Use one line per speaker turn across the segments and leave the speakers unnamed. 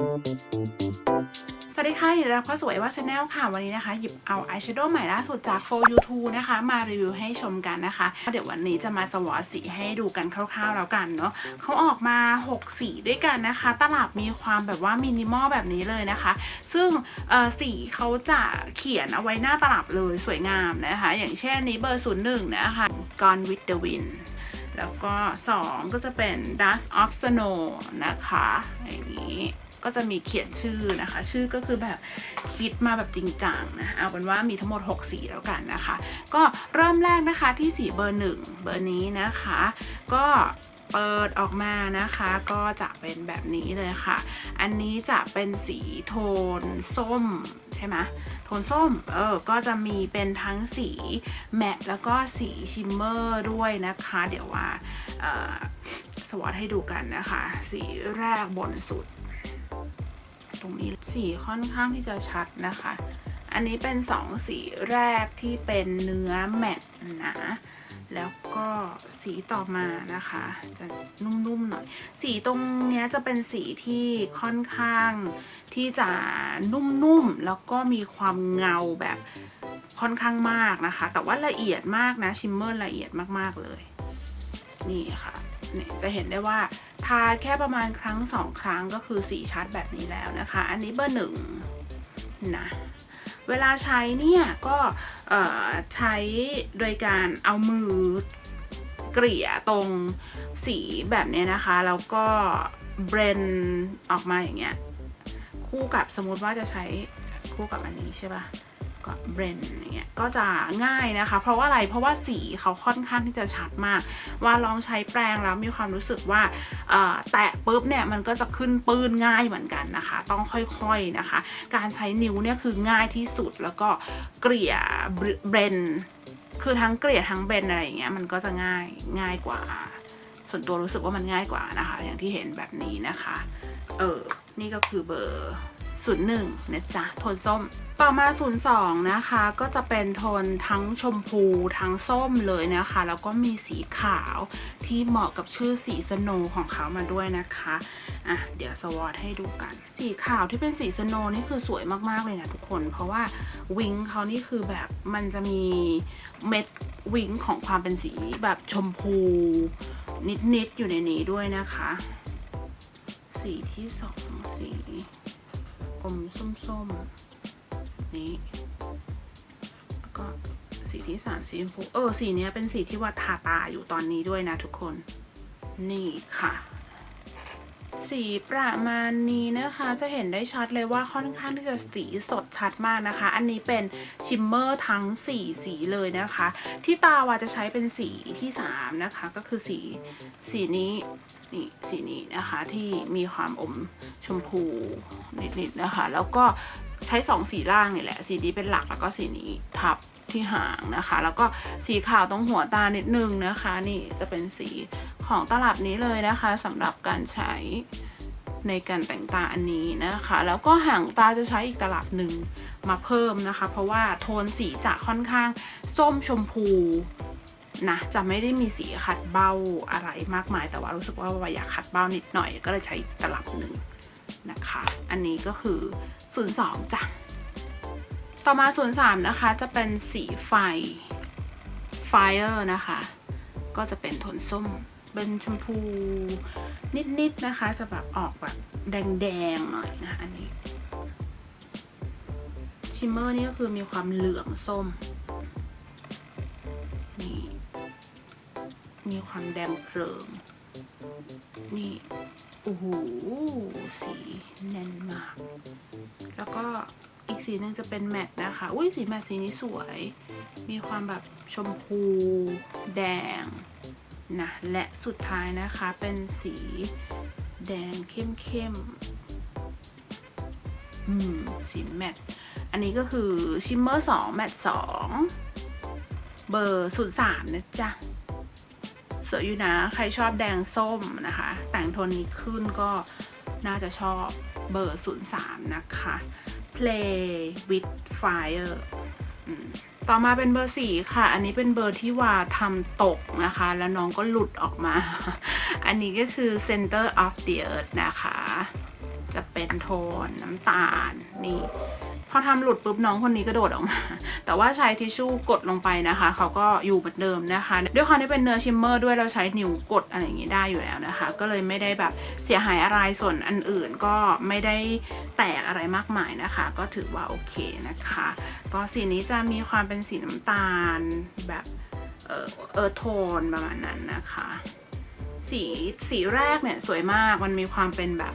สวัสดีค่ะยินดีรับเข้าสู่ไอว่าชาแนลค่ะ วันนี้นะคะ หยิบเอาอายแชโดว์ใหม่ล่าสุดจาก for you t o นะคะ มารีวิวให้ชมกันนะคะ เดี๋ยววันนี้จะมาสวอสีให้ดูกันคร่าวๆแล้วกันเนาะเขาออกมา 6 สีด้วยกันนะคะ ตลับมีความแบบว่ามินิมอลแบบนี้เลยนะคะ ซึ่งสีเขาจะเขียนเอาไว้หน้าตลับเลยสวยงามนะคะ อย่างเช่นนี้เบอร์ 01 นะคะ Gone with the Wind แล้วก็ 2 ก็จะเป็น Dust of Snow นะคะอย่างนี้ ก็จะมีเขียนชื่อนะคะ ชื่อก็คือแบบคิดมาแบบจริงจังนะเอาเป็นว่ามีทั้งหมด 6 สีแล้วกันนะคะ ก็เริ่มแรกนะคะที่สีเบอร์ 1 เบอร์นี้นะคะ ก็เปิดออกมานะคะก็จะเป็นแบบนี้เลยค่ะ อันนี้จะเป็นสีโทนส้มใช่ไหมโทนส้มเออก็จะมีเป็นทั้งสีแมตแล้วก็สีชิมเมอร์ด้วยนะคะ เดี๋ยวว่าสวอตให้ดูกันนะคะ สีแรกบนสุด ตรงนี้สีค่อนข้างที่จะชัดนะคะ อันนี้เป็นสองสีแรกที่เป็นเนื้อแมตต์นะแล้วก็สีต่อมานะคะ จะนุ่มๆหน่อย สีตรงนี้จะเป็นสีที่ค่อนข้างที่จะนุ่มๆ แล้วก็มีความเงาแบบค่อนข้างมากนะคะ แต่ว่าละเอียดมากนะ ชิมเมอร์ละเอียดมากๆเลย นี่ค่ะเนี่ยจะเห็นได้ว่าาแค่ประมาณครั้งสองครั้งก็คือสีชัดแบบนี้แล้วนะคะ อันนี้เบอร์หนึ่งนะเวลาใช้เนี่ยก็ใช้โดยการเอามือเกลี่ยตรงสีแบบนี้นะคะ แล้วก็เบรนออกมาอย่างเงี้ยคู่กับสมมติว่าจะใช้คู่กับอันนี้ใช่ปะ ก็เบรนอย่างเงี้ยก็จะง่ายนะคะ เพราะว่าอะไรเพราะว่าสีเขาค่อนข้างที่จะชัดมาก ว่าลองใช้แปรงแล้วมีความรู้สึกว่าแตะปุ๊บเนี่ยมันก็จะขึ้นปื้นง่ายเหมือนกันนะคะ ต้องค่อยๆนะคะ การใช้นิ้วเนี่ยคือง่ายที่สุดแล้วก็เกลี่ยเบรนคือทั้งเกลี่ยทั้งเบรนอะไรอย่างเงี้ยมันก็จะง่ายง่ายกว่า ส่วนตัวรู้สึกว่ามันง่ายกว่านะคะ อย่างที่เห็นแบบนี้นะคะ เออ นี่ก็คือเบอร์ 01นะจ๊ะโทนส้ม ต่อมา 02 นะคะ ก็จะเป็นโทนทั้งชมพูทั้งส้มเลยนะคะ แล้วก็มีสีขาวที่เหมาะกับชื่อสีสโนของเขามาด้วยนะคะอะเดี๋ยวสวอตให้ดูกัน สีขาวที่เป็นสีสโนนี่คือสวยมากๆเลยนะทุกคน เพราะว่าวิงเขานี่คือแบบมันจะมีเม็ดวิงของความเป็นสีแบบชมพู นิดๆอยู่ในนี้ด้วยนะคะ สีที่สองสี อมส้มๆ นี้ แล้วก็สีที่สามสีชมพู เออ สีเนี้ยเป็นสีที่ว่าทาตาอยู่ตอนนี้ด้วยนะทุกคน นี่ค่ะ สีประมาณนี้นะคะจะเห็นได้ชัดเลยว่าค่อนข้างที่จะสีสดชัดมากนะคะ อันนี้เป็นชิมเมอร์ทั้ง 4 สีเลยนะคะ ที่ตาวาจะใช้เป็นสีที่ 3 นะคะ ก็คือสีสีนี้นี่สีนี้นะคะที่มีความอมชมพูนิดๆนะคะ แล้วก็ใช้ 2 สีล่างนี่แหละ สีนี้เป็นหลักแล้วก็สีนี้ทับที่หางนะคะ แล้วก็สีขาวตรงหัวตานิดนึงนะคะ นี่จะเป็นสี ของตลับนี้เลยนะคะสำหรับการใช้ในการแต่งตาอันนี้นะคะ แล้วก็หางตาจะใช้อีกตลับหนึ่งมาเพิ่มนะคะ เพราะว่าโทนสีจะค่อนข้างส้มชมพูนะจะไม่ได้มีสีขัดเบ้าอะไรมากมาย แต่ว่ารู้สึกว่าอยากขัดเบ้านิดหน่อย ก็เลยใช้อีกตลับหนึ่งนะคะ อันนี้ก็คือ 02จ้ะต่อมา 03 นะคะ จะเป็นสีไฟ Fire นะคะ ก็จะเป็นโทนส้ม เป็นชมพูนิดๆนะคะ จะแบบออกแบบแดงๆหน่อยนะอันนี้ ชิมเมอร์นี่ก็คือมีความเหลืองส้ม นี่ มีความแดงเพลิง นี่ โอ้โห สีแน่นมาก แล้วก็อีกสีหนึ่งจะเป็นแมตต์นะคะ อุ้ยสีแมตต์สีนี้สวย มีความแบบชมพูแดง นะ และสุดท้ายนะคะเป็นสีแดงเข้มๆอืมสีแมตต์อันนี้ก็คือชิมเมอร์สองแมตต์สองเบอร์ศูนย์สามนะจ๊ะสวยอยู่นะ ใครชอบแดงส้มนะคะ แต่งโทนนี้ขึ้นก็น่าจะชอบเบอร์03นะคะ Play with Fire อืม ต่อมาเป็นเบอร์สี่ค่ะ อันนี้เป็นเบอร์ที่ว่าทำตกนะคะ แล้วน้องก็หลุดออกมา อันนี้ก็คือ Center of the Earth นะคะ จะเป็นโทนน้ำตาลนี่ พอทำหลุดปุ๊บน้องคนนี้ก็โดดออกมา แต่ว่าใช้ทิชชู่กดลงไปนะคะ เขาก็อยู่เหมือนเดิมนะคะ ด้วยความที่เป็นเนื้อชิมเมอร์ด้วยเราใช้นิ้วกดอะไรอย่างงี้ได้อยู่แล้วนะคะ ก็เลยไม่ได้แบบเสียหายอะไรส่วนอันอื่นก็ไม่ได้แตกอะไรมากมายนะคะ ก็ถือว่าโอเคนะคะ ก็สีนี้จะมีความเป็นสีน้ำตาลแบบเออเออโทนประมาณนั้นนะคะ สีสีแรกเนี่ยสวยมากมันมีความเป็นแบบ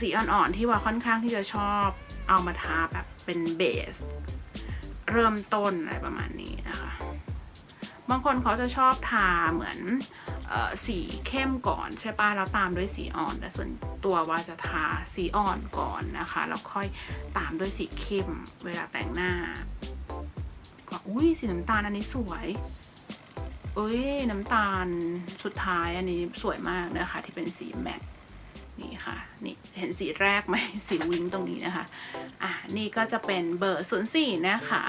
สีอ่อนๆที่ว่าค่อนข้างที่จะชอบ เอามาทาแบบเป็นเบส เริ่มต้นอะไรประมาณนี้นะคะ บางคนเขาจะชอบทาเหมือนออสีเข้มก่อนใช่ปะแล้วตามด้วยสีอ่อน แต่ส่วนตัวว่าจะทาสีอ่อนก่อนนะคะ แล้วค่อยตามด้วยสีเข้มเวลาแต่งหน้าก็อุ้ยสีน้ำตาลอันนี้สวยเอ้ยน้ำตาลสุดท้ายอันนี้สวยมากนะคะที่เป็นสีแมตต์ นี่ค่ะนี่เห็นสีแรกไหมสีวิงตรงนี้นะคะ อะ นี่ก็จะเป็นเบอร์ 04 นะคะ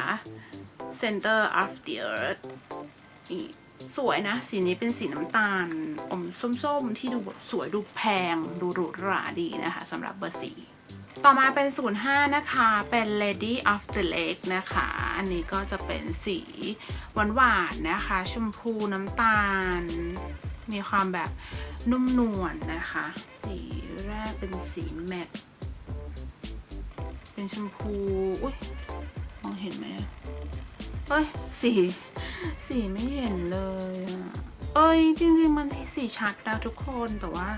Center of the Earth นี่สวยนะ สีนี้เป็นสีน้ำตาลอมส้มๆ ที่ดูสวยดูแพง ดูหรูหราดีนะคะสำหรับเบอร์4ต่อมาเป็น 05 นะคะ เป็น Lady of the Lake นะคะ อันนี้ก็จะเป็นสีหวานๆนะคะ ชมพูน้ำตาล มีความแบบนุ่มนวลนะคะ สีแรกเป็นสีแมตเป็นชมพูอุ้ยมองเห็นไหมเอ้ยสีสีไม่เห็นเลยอะเอ้ยจริงๆมันสีชัดนะทุกคนแต่ว่า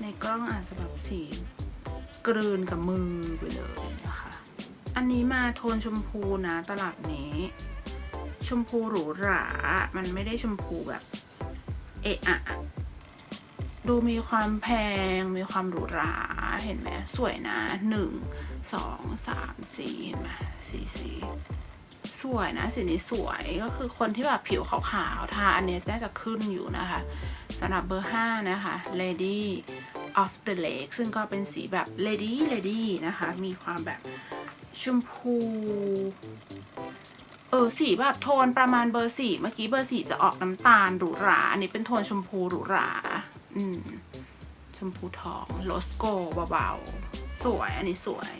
ในกล้องอาจจะแบบสีกลืนกับมือไปเลยนะคะ อันนี้มาโทนชมพูนะตลับนี้ ชมพูหรูหรา มันไม่ได้ชมพูแบบ เอะอะดูมีความแพง มีความหรูหรา เห็นไหมสวยนะหนึ่งสองสามสี่เห็นไหมสีสีสวยนะสีนี้สวยก็คือคนที่แบบผิวขาวๆทาอันนี้น่าจะขึ้นอยู่นะคะสำหรับเบอร์ห้านะคะ Lady of the Lake ซึ่งก็เป็นสีแบบ Lady Lady นะคะ มีความแบบชมพู เออสีแบบโทนประมาณเบอร์สี่เมื่อกี้เบอร์สี่จะออกน้ำตาลหรูหราอันนี้เป็นโทนชมพูหรูหราอืมชมพูทองโลสโกเบาๆ สวยอันนี้สวย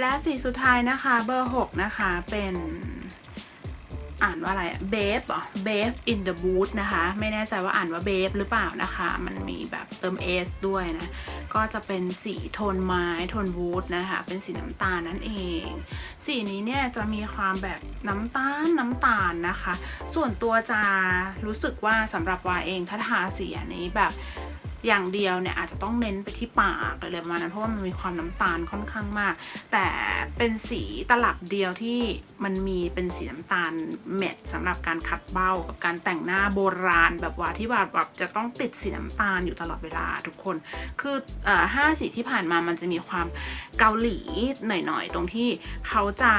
และสีสุดท้ายนะคะเบอร์หกนะคะเป็น อ่านว่าอะไรอะเบฟอะเบฟ in the boot นะคะ ไม่แน่ใจว่าอ่านว่าเบฟหรือเปล่านะคะ มันมีแบบเติม s ด้วยนะ ก็จะเป็นสีโทนไม้ โทนวูดนะคะ เป็นสีน้ำตาลนั่นเอง สีนี้เนี่ยจะมีความแบบน้ำตาลน้ำตาลนะคะ ส่วนตัวจะรู้สึกว่าสำหรับวาเองถ้าทาสีอันนี้แบบ อย่างเดียวเนี่ยอาจจะต้องเน้นไปที่ปากอะไรประมาณนั้นเพราะว่ามันมีความน้ำตาลค่อนข้างมาก แต่เป็นสีตลับเดียวที่มันมีเป็นสีน้ำตาลเม็ดสำหรับการขัดเบ้ากับการแต่งหน้าโบราณแบบว่าที่แบบแบบจะต้องติดสีน้ำตาลอยู่ตลอดเวลาทุกคน คือห้าสีที่ผ่านมามันจะมีความเกาหลีหน่อยๆ ตรงที่เขาจะ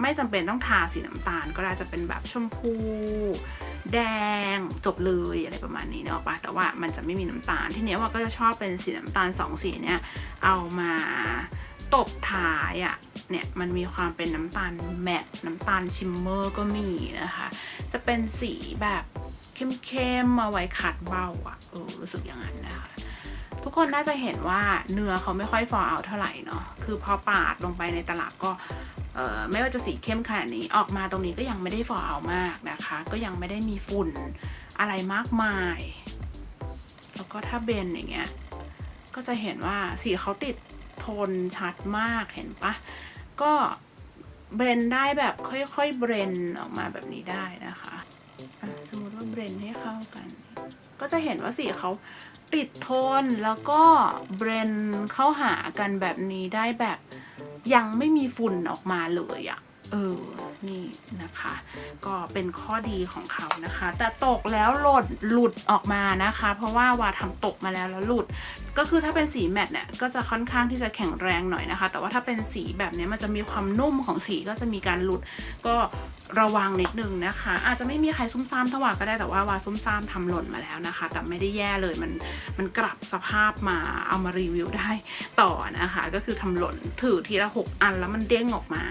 ไม่จำเป็นต้องทาสีน้ำตาลก็ได้จะเป็นแบบชมพู แดงจบเลยอะไรประมาณนี้เนาะปะแต่ว่ามันจะไม่มีน้ำตาล ที่เนี้ยว่าก็จะชอบเป็นสีน้ำตาลสองสีเนี้ยเอามาตบท้ายอะ่ะเนี่ยมันมีความเป็นน้ำตาลแมตน้ำตาลชิมเมอร์ก็มีนะคะ จะเป็นสีแบบเข้มๆมาไว้ขัดเบ้าอะ่ะเออรู้สึกอย่างนั้นนะคะทุกคนน่าจะเห็นว่าเนื้อเขาไม่ค่อยฟอร์เอาเท่าไหร่เนาะคือพอปาดลงไปในตลับก็ ไม่ว่าจะสีเข้มขนาดนี้ออกมาตรงนี้ก็ยังไม่ได้ฟอเอามากนะคะ ก็ยังไม่ได้มีฝุ่นอะไรมากมาย แล้วก็ถ้าเบนอย่างเงี้ยก็จะเห็นว่าสีเขาติดโทนชัดมากเห็นปะก็เบรนได้แบบค่อยๆเบรนออกมาแบบนี้ได้นะคะะสมมติว่าเบรนให้เข้ากัน ก็จะเห็นว่าสีเขาติดโทนแล้วก็เบรนเข้าหากันแบบนี้ได้แบบ ยังไม่มีฝุ่นออกมาเลยอะ่ะ เออ นี่นะคะ ก็เป็นข้อดีของเขานะคะ แต่ตกแล้วหล่นหลุดออกมานะคะ เพราะว่าวาทำตกมาแล้วแล้วหลุด ก็คือถ้าเป็นสีแมตต์เนี่ยก็จะค่อนข้างที่จะแข็งแรงหน่อยนะคะ แต่ว่าถ้าเป็นสีแบบนี้มันจะมีความนุ่มของสีก็จะมีการหลุด ก็ระวังนิดนึงนะคะ อาจจะไม่มีใครซุ่มซ่ามเท่าวาก็ได้แต่ว่าวาซุ่มซ่ามทำหล่นมาแล้วนะคะ แต่ไม่ได้แย่เลยมันมันกลับสภาพมาเอามารีวิวได้ต่อนะคะ ก็คือทำหล่นถือทีละหกอันแล้วมันเด้งออกมา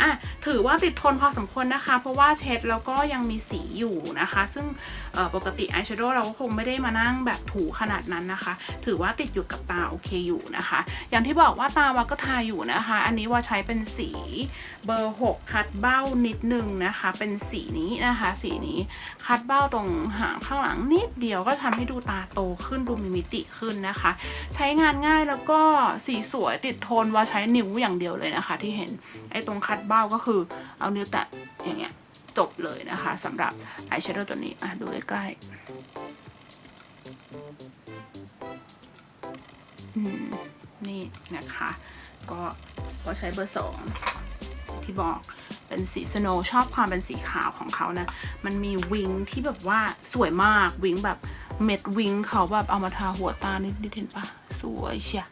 อะถือว่าติดทนพอสมควรนะคะ เพราะว่าเช็ดแล้วก็ยังมีสีอยู่นะคะ ซึ่งปกติอายแชโดว์เราก็คงไม่ได้มานั่งแบบถูขนาดนั้นนะคะ ถือว่าติดอยู่กับตาโอเคอยู่นะคะ อย่างที่บอกว่าตาวาก็ทาอยู่นะคะ อันนี้ว่าใช้เป็นสีเบอร์ 6 คัดเบ้านิดนึงนะคะ เป็นสีนี้นะคะ สีนี้คัดเบ้าตรงหางข้างหลังนิดเดียวก็ทำให้ดูตาโตขึ้นดูมีมิติขึ้นนะคะ ใช้งานง่ายแล้วก็สีสวยติดทนว่าใช้นิ้วอย่างเดียวเลยนะคะ ที่เห็นไอ้ตรงงคัดเบ้าก็คือเอานิ้วแตะอย่างเงี้ยจบเลยนะคะสำหรับอายแชโดว์ตัวนี้อะดูใกล้ๆนี่นะคะ ก็ก็ใช้เบอร์สองที่บอกเป็นสีสโนชอบความเป็นสีขาวของเขานะ มันมีวิงที่แบบว่าสวยมากวิงแบบเม็ดวิงเขาแบบเอามาทาหัวตานิดนิดเห็นปะสวยเชีย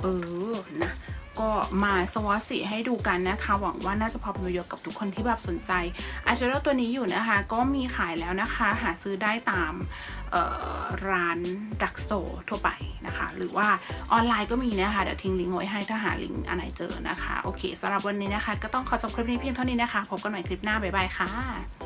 เออนะ ก็มาสวอสีให้ดูกันนะคะ หวังว่าน่าจะพอเป็นประโยชน์กับทุกคนที่แบบสนใจอายแชโดว์ตัวนี้อยู่นะคะ ก็มีขายแล้วนะคะ หาซื้อได้ตามร้านดักโซทั่วไปนะคะ หรือว่าออนไลน์ก็มีนะคะ เดี๋ยวทิ้งลิงก์ไว้ให้ถ้าหาลิงก์อันไหนเจอนะคะ โอเคสำหรับวันนี้นะคะ ก็ต้องขอจบคลิปนี้เพียงเท่านี้นะคะ พบกันใหม่คลิปหน้า บ๊ายบายค่ะ